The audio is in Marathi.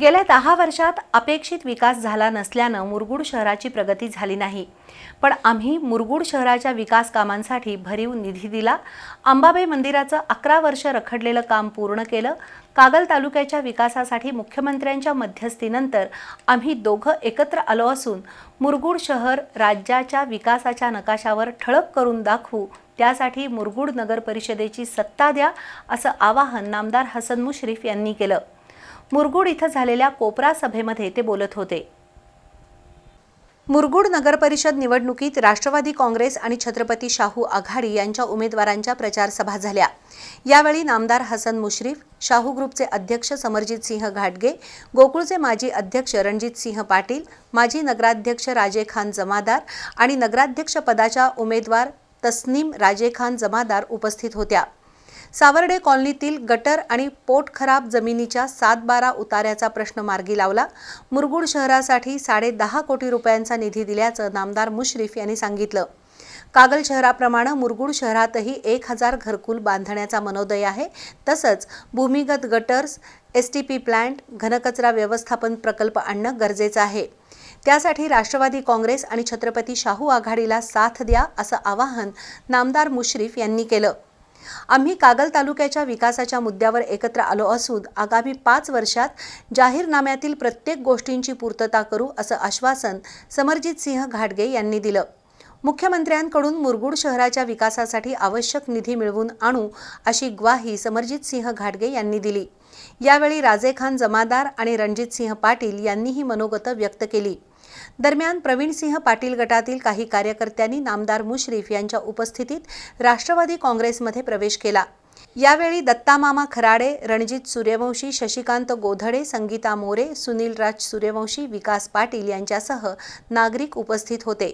गेल्या दहा वर्षात अपेक्षित विकास झाला नसल्यानं मुरगुड शहराची प्रगती झाली नाही. पण आम्ही मुरगुड शहराच्या विकास कामांसाठी भरीव निधी दिला. अंबाबाई मंदिराचं अकरा वर्ष रखडलेलं काम पूर्ण केलं. कागल तालुक्याच्या विकासासाठी मुख्यमंत्र्यांच्या मध्यस्थीनंतर आम्ही दोघं एकत्र आलो असून मुरगुड शहर राज्याच्या विकासाच्या नकाशावर ठळक करून दाखवू त्यासाठी मुरगुड नगर परिषदेची सत्ता द्या असं आवाहन नामदार हसन मुश्रीफ यांनी केलं. मुरगुड इथं झालेल्या कोपरा सभेमध्ये ते बोलत होते. मुरगुड नगरपरिषद निवडणुकीत राष्ट्रवादी काँग्रेस आणि छत्रपती शाहू आघाडी यांच्या उमेदवारांच्या प्रचारसभा झाल्या. यावेळी नामदार हसन मुश्रीफ शाहू ग्रुपचे अध्यक्ष समरजित सिंह घाटगे गोकुळचे माजी अध्यक्ष रणजित सिंह पाटील माजी नगराध्यक्ष राजे खान जमादार आणि नगराध्यक्ष पदाच्या उमेदवार तस्नीम राजे खान जमादार उपस्थित होत्या. सावर्डे कॉलनीतील गटर आणि पोट खराब जमिनीच्या सात बारा उतार्याचा प्रश्न मार्गी लावला. मुरगुड शहरासाठी साडे दहा कोटी रुपयांचा निधी दिल्याचं नामदार मुश्रीफ यांनी सांगितलं. कागल शहराप्रमाणे मुरगुड शहरातही एक हजार घरकुल बांधण्याचा मनोदय आहे. तसंच भूमिगत gutters S T P plant घनकचरा व्यवस्थापन प्रकल्प आणणं गरजेचं आहे. त्यासाठी राष्ट्रवादी काँग्रेस आणि छत्रपती शाहू आघाडीला साथ द्या असं आवाहन नामदार मुश्रीफ यांनी केलं. आम्ही कागल तालुक्याच्या विकासाच्या मुद्द्यावर एकत्र आलो असून आगामी पाच वर्षात जाहीरनाम्यातील प्रत्येक गोष्टींची पूर्तता करू असं आश्वासन समरजित सिंह घाटगे यांनी दिलं. मुख्यमंत्र्यांकडून मुरगुड शहराच्या विकासासाठी आवश्यक निधी मिळवून आणू अशी ग्वाही समरजित सिंह घाटगे यांनी दिली. यावेळी राजे खान जमादार आणि रणजित सिंह पाटील यांनीही मनोगत व्यक्त केली. दरम्यान प्रवीण सिंह पाटील गटातील काही कार्यकर्त्यांनी नामदार मुश्रीफ यांच्या उपस्थितीत राष्ट्रवादी काँग्रेसमध्ये प्रवेश केला. यावेळी दत्तामामा खराडे रणजित सूर्यवंशी शशिकांत गोधडे संगीता मोरे सुनील राज सूर्यवंशी विकास पाटील यांच्यासह नागरिक उपस्थित होते.